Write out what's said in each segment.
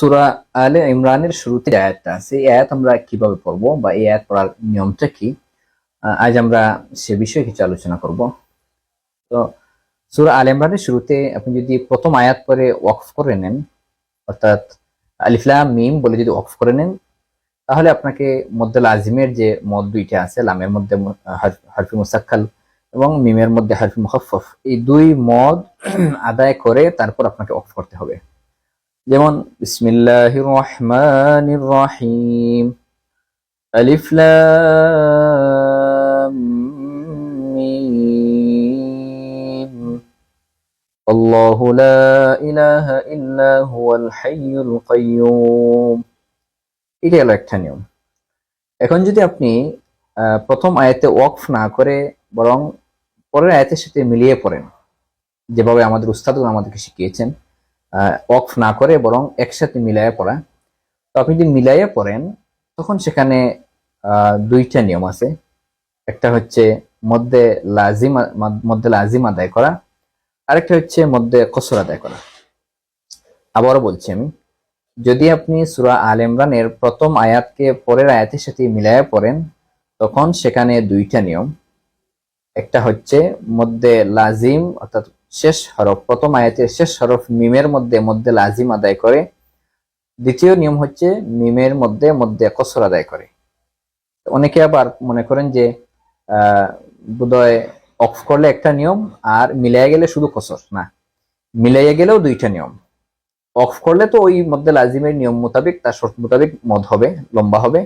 সুরা আলে ইমরানের শুরুতে আয়াতটা আছে, এই আয়াত আমরা কীভাবে পড়ব বা এই আয়াত পড়ার নিয়মটা কি? আজ আমরা সে বিষয়ে কিছু আলোচনা করব। তো সুরা আল ইমরানের শুরুতে আপনি যদি প্রথম আয়াত পরে ওয়াকফ করে নেন, অর্থাৎ আলিফলাম মিম বলে যদি ওয়াকফ করে নেন, তাহলে আপনাকে মধ্যে লাজিমের যে মদ দুইটা আছে, লামের মধ্যে হারফ- মুসাক্কাল এবং মিমের মধ্যে হারফি মুখাফফ এই দুই মদ আদায় করে তারপর আপনাকে অফ করতে হবে। যেমন, বিসমিল্লাহির রহমানির রহিম আলিফ লাম মিম আল্লাহু লা ইলাহা ইল্লা হুয়াল হাইয়ুল কাইয়্যুম এটা হলো একটা নিয়ম। এখন যদি আপনি প্রথম আয়াতে ওয়াকফ না করে বরং পরের আয়াতের সাথে মিলিয়ে পড়েন, যেভাবে আমাদের উস্তাদগুলো আমাদেরকে শিখিয়েছেন আহ, না করে বরং একসাথে মিলাইয়া পড়া। তো আপনি যদি মিলাইয়া পড়েন তখন সেখানে দুইটা নিয়ম আছে। একটা হচ্ছে মধ্যে লাজিম মধ্যে লাজিম আদায় করা আরেকটা হচ্ছে মধ্যে কসর আদায় করা। আবারও বলছি আমি যদি আপনি সুরা আল ইমরানের প্রথম আয়াতকে পরের আয়াতের সাথে মিলাইয়া পড়েন তখন সেখানে দুইটা নিয়ম। একটা হচ্ছে মধ্যে লাজিম অর্থাৎ শেষ হরফ, প্রথম আয়াতের শেষ হরফ মিমের মধ্যে মধ্যে লাজিম আদায় করে। দ্বিতীয় নিয়ম হচ্ছে মিমের মধ্যে মধ্যে কসর আদায় করে। অনেকে আবার মনে করেন যে বোধহয় অফ করলে একটা নিয়ম আর মিলাইয়া গেলে শুধু কসর। না, মিলাইয়া গেলেও দুইটা নিয়ম। অফ করলে তো ওই মধ্যে লাজিমের নিয়ম মোতাবেক, তার শর্ত মোতাবেক মদ হবে, লম্বা হবে।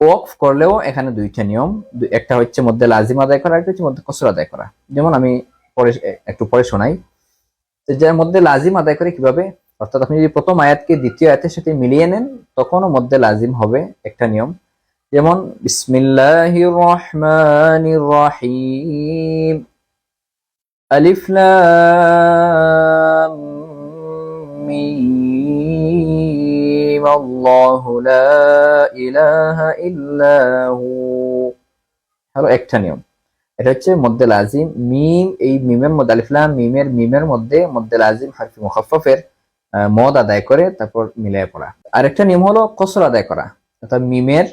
ওয়াকফ করলেও এখানে দুইটা নিয়ম। একটা হচ্ছে মধ্যে লাজিম আদায় করা, একটা হচ্ছে মধ্যে কসর আদায় করা। যেমন আমি পরে একটু পরে শোনাই। তো যার মধ্যে লাজিম আদায় করে কীভাবে? অর্থাৎ আপনি যদি প্রথম আয়াতকে দ্বিতীয় আয়াতের সাথে মিলিয়ে নেন, তখনও মধ্যে লাজিম হবে একটা নিয়ম। যেমন হলো একটা নিয়ম। এটা হচ্ছে মধ্যে লাজিম মিম এই মিমের মধ্যে আলিফ লাম মিমের মিমের মধ্যে মধ্যে লাজিম হারফি মুখাফফের আহ, মদ আদায় করে তারপর মিলিয়ে পড়া। আরেকটা নিয়ম হলো কসর আদায় করা অর্থাৎ মিমের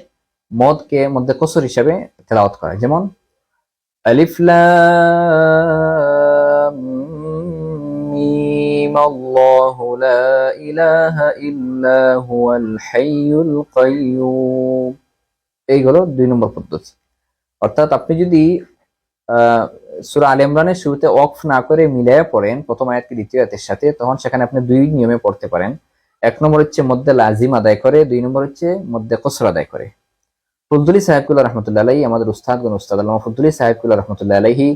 মদকে মধ্যে কসর হিসাবে তেলাওয়াত করা। যেমন আলিফ লাম মিম আল্লাহু লা ইলাহা ইল্লা হুয়াল হাইয়ুল কাইয়্যুম এইগুলো দুই নম্বর পদ্ধতি। অর্থাৎ আপনি যদি সূরা আল ইমরানের শুরুতে ওয়াকফ না করে মিলাইয়া পড়েন প্রথম আয়াতকে দ্বিতীয় আয়াতের সাথে, তখন সেখানে আপনি দুই নিয়মে পড়তে পারেন। এক নম্বর হচ্ছে মধ্যে লাজিম আদায় করে, দুই নম্বর হচ্ছে মধ্যে কসর আদায় করে। ফজলুলি সাহেবকুল্লাহ রহমতুল্লাহ আলাইহি, আমাদের উস্তাদ গুন উস্তাদ আল্লাহ ফজলুলি সাহেবকুল্লাহ রহমতুল্লাহ আলাইহি,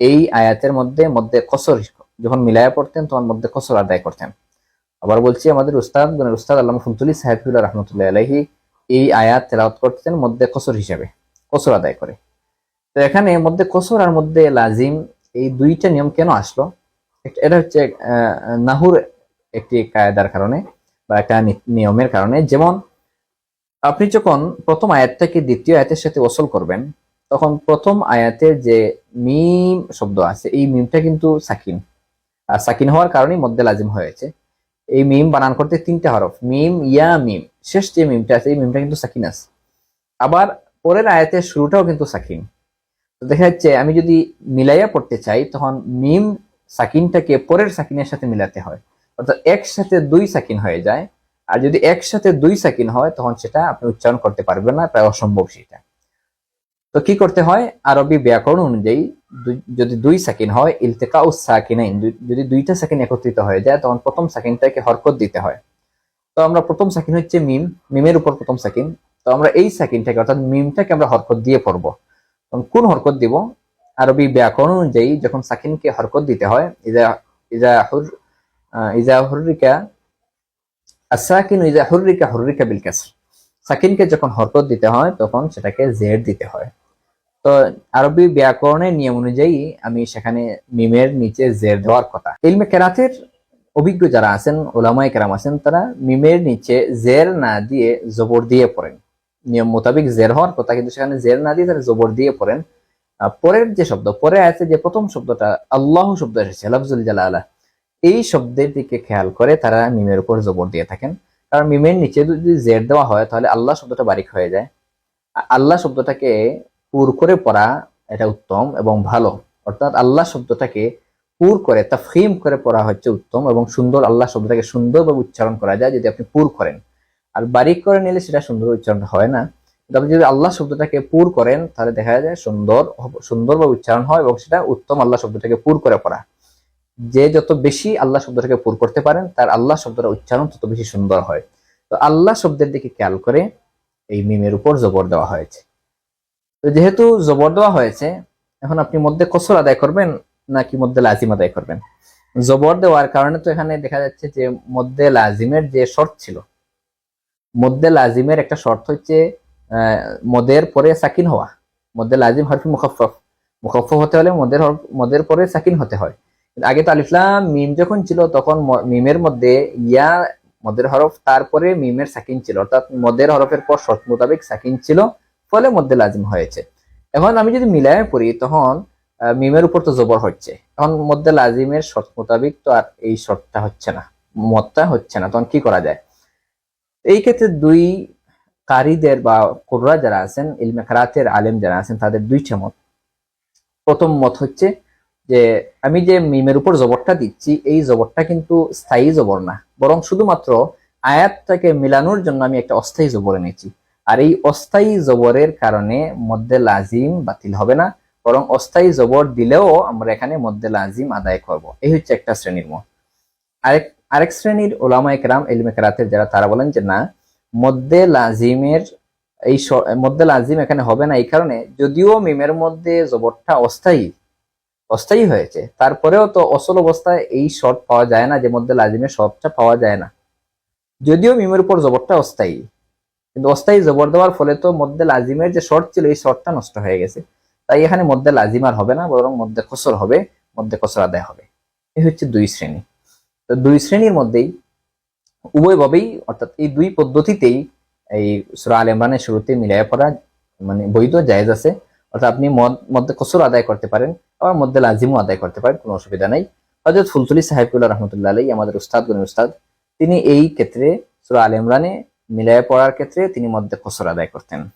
এই আয়াতের মধ্যে মধ্যে কসর যখন মিলায়া পড়তেন, তখন মধ্যে কসর আদায় করতেন। আবার বলছি, আমাদের উস্তাদ গুনের উস্তাদ আল্লাহ ফজলুলি সাহেবকুল্লাহ রহমতুল্লাহ আলাইহি, এই আয়াত তেলাওয়াত করতেন মধ্যে কসর হিসাবে, কসর আদায় করে। তো এখানে মধ্যে কসর আর মধ্যে লাজিম, এই দুইটা নিয়ম কেন আসলো? এটা হচ্ছে নাহুর একটি কায়দার কারণে বা একটা নিয়মের কারণে। যেমন, আপনি যখন প্রথম আয়াতটাকে দ্বিতীয় আয়াতের সাথে ওসল করবেন, তখন প্রথম আয়াতের যে মিম শব্দ আছে, এই মিমটা কিন্তু সাকিন। আর সাকিন হওয়ার কারণেই মধ্যে লাজিম হয়েছে। এই মিম বানান করতে তিনটা হরফ, মিম, ইয়া, মিম। শেষ যে মিমটা আছে, এই মিমটা কিন্তু সাকিন আছে। আবার পরের আয়াতের শুরুটাও কিন্তু সাকিন। তো দেখা যাচ্ছে আমি যদি মিলাইয়া পড়তে চাই, তখন মিম সাকিনটাকে পরের সাকিনের সাথে মিলাতে হয়। অর্থাৎ একসাথে দুই সাকিন হয়ে যায়। আর যদি একসাথে দুই সাকিন হয়, তখন সেটা আপনি উচ্চারণ করতে পারবেন না, প্রায় অসম্ভব সেটা। তো কি করতে হয়? আরবি ব্যাকরণ অনুযায়ী যদি দুই সাকিন হয়, ইলতেকা ও সাকিনাইন যদি দুইটা সাকিন একত্রিত হয়ে যায়, তখন প্রথম সাকিনটাকে হরকত দিতে হয়। তো আমরা প্রথম সাকিন হচ্ছে মিম, মিমের উপর প্রথম সাকিন। তো আমরা এই সাকিনটাকে, অর্থাৎ মিমটাকে আমরা হরকত দিয়ে পড়ব। কোন হরকত দিব? আরবি ব্যাকরণ অনুযায়ী যখন সাকিনকে হরকত দিতে হয় সাকিনকে যখন হরকত দিতে হয়, তখন সেটাকে জেড দিতে হয়। তো আরবি ব্যাকরণের নিয়ম অনুযায়ী আমি সেখানে মিমের নিচে জের দেওয়ার কথা। ইলমে কেরাতের অভিজ্ঞ যারা আছেন ওলামাই কেরাম আছেন, তারা মিমের নিচে জের না দিয়ে জবর দিয়ে পড়েন। নিয়ম মোতাবেক জের হওয়ার কথা, কিন্তু সেখানে জের না দিয়ে তারা জবর দিয়ে পড়েন। পরের যে শব্দ, পরে আছে যে প্রথম শব্দটা, আল্লাহ শব্দ এসেছে, লাফজুল জালালা। এই শব্দের দিকে খেয়াল করে তারা মিমের উপর জবর দিয়ে থাকেন। কারণ মিমের নিচে যদি জের দেওয়া হয়, তাহলে আল্লাহ শব্দটা বারিক হয়ে যায়। আল্লাহ শব্দটাকে পুর করে পড়া এটা উত্তম এবং ভালো। অর্থাৎ আল্লাহ শব্দটাকে পুর করে, তাফহিম করে পড়া হচ্ছে উত্তম এবং সুন্দর আল্লাহ শব্দটাকে সুন্দরভাবে উচ্চারণ করা যায় যদি আপনি পুর করেন। আর বারিক করে নিলে সেটা সুন্দর উচ্চারণ হয় না। আপনি যদি আল্লাহ শব্দটাকে পুর করেন, তাহলে দেখা যায় সুন্দর সুন্দরভাবে উচ্চারণ হয় এবং সেটা উত্তম আল্লাহ শব্দটাকে পুর করে পড়া। যে যত বেশি আল্লাহ শব্দটাকে পুর করতে পারেন, তার আল্লাহ শব্দটা উচ্চারণ তত বেশি সুন্দর হয়। তো আল্লাহ শব্দের দিকে খেয়াল করে এই মিমের উপর জবর দেওয়া হয়েছে। তো যেহেতু জবর দেওয়া হয়েছে, এখন আপনি মধ্যে কসর আদায় করবেন নাকি মধ্যে লাজিম আদায় করবেন? জবর দেওয়ার কারণে তো এখানে দেখা যাচ্ছে যে মধ্যে লাজিমের যে শর্ত ছিল মধ্যে লাজিমের একটা শর্ত হচ্ছে মদের পরে সাকিন হওয়া। মধ্যে লাজিম হরফি মুখফফ। মুখফফ হতে হলে মদের মদের পরে সাকিন হতে হয়। আগে তো আলিফলাম মিম যখন ছিল, তখন মিমের মধ্যে ইয়া, মদের হরফ, তারপরে মিমের সাকিন ছিল। অর্থাৎ মদের হরফের পর শর্ত মোতাবেক সাকিন ছিল, ফলে মধ্যে লাজিম হয়েছে। এখন আমি যদি মিলায় পড়ি, তখন মিমের উপর তো জবর হচ্ছে। তখন মধ্যে লাজিমের শর্ত মোতাবেক তো আর এই শর্তটা হচ্ছে না। মতটা হচ্ছে না। তখন কি করা যায়? এই ক্ষেত্রে দুই কারীদের বা কুররা যারা আছেন, ইলমে কারাতের আলেম যারা আছেন, তাদের দুইটা মত। প্রথম মত হচ্ছে যে, আমি যে মিমের উপর জবরটা দিচ্ছি, এই জবরটা কিন্তু স্থায়ী জবর না। বরং শুধুমাত্র আয়াতটাকে মিলানোর জন্য আমি একটা অস্থায়ী জবর এনেছি। আর এই অস্থায়ী জবরের কারণে মধ্যে লাজিম বাতিল হবে না, বরং অস্থায়ী জবর দিলেও আমরা এখানে মধ্যে লাজিম আদায় করব। এই হচ্ছে একটা শ্রেণির মত। আরেক আরেক শ্রেণির ওলামা একরাম এলমে কেরাতের যারা, তারা বলেন যে না, মধ্যে লাজিমের এই মধ্যে লাজিম এখানে হবে না এই কারণে, যদিও মিমের মধ্যে জবরটা অস্থায়ী অস্থায়ী হয়েছে, তারপরেও তো অসল অবস্থায় এই শর্ট পাওয়া যায় না যে মধ্যে লাজিমের শর্টটা পাওয়া যায় না। যদিও মিমের উপর জবরটা অস্থায়ী, কিন্তু অস্থায়ী জবর দেওয়ার ফলে তো মধ্যে লাজিমের যে শর্ট ছিল, এই শর্টটা নষ্ট হয়ে গেছে। তাই এখানে মধ্যে লাজিম আর হবে না, বরং মধ্যে কসর হবে, মধ্যে কসর আদায় হবে। এই হচ্ছে দুই শ্রেণি। দুই শ্রেণির মধ্যেই, উভয়ভাবেই, অর্থাৎ এই দুই পদ্ধতিতেই এই সুরা আল ইমরানের শুরুতে মিলাই পড়া মানে বৈধ, জায়েজ আছে। অর্থাৎ আপনি মদ- মধ্যে কসর আদায় করতে পারেন, আবার মধ্যে লাজিমও আদায় করতে পারেন, কোনো অসুবিধা নাই। হজরত ফুলতুলি সাহেবুল্লাহ রহমতুল্লাহ আলাই আমাদের উস্তাদ গুণী উস্তাদ, তিনি এই ক্ষেত্রে সুরা আল ইমরানে মিলাই পড়ার ক্ষেত্রে তিনি মধ্যে কসর আদায় করতেন।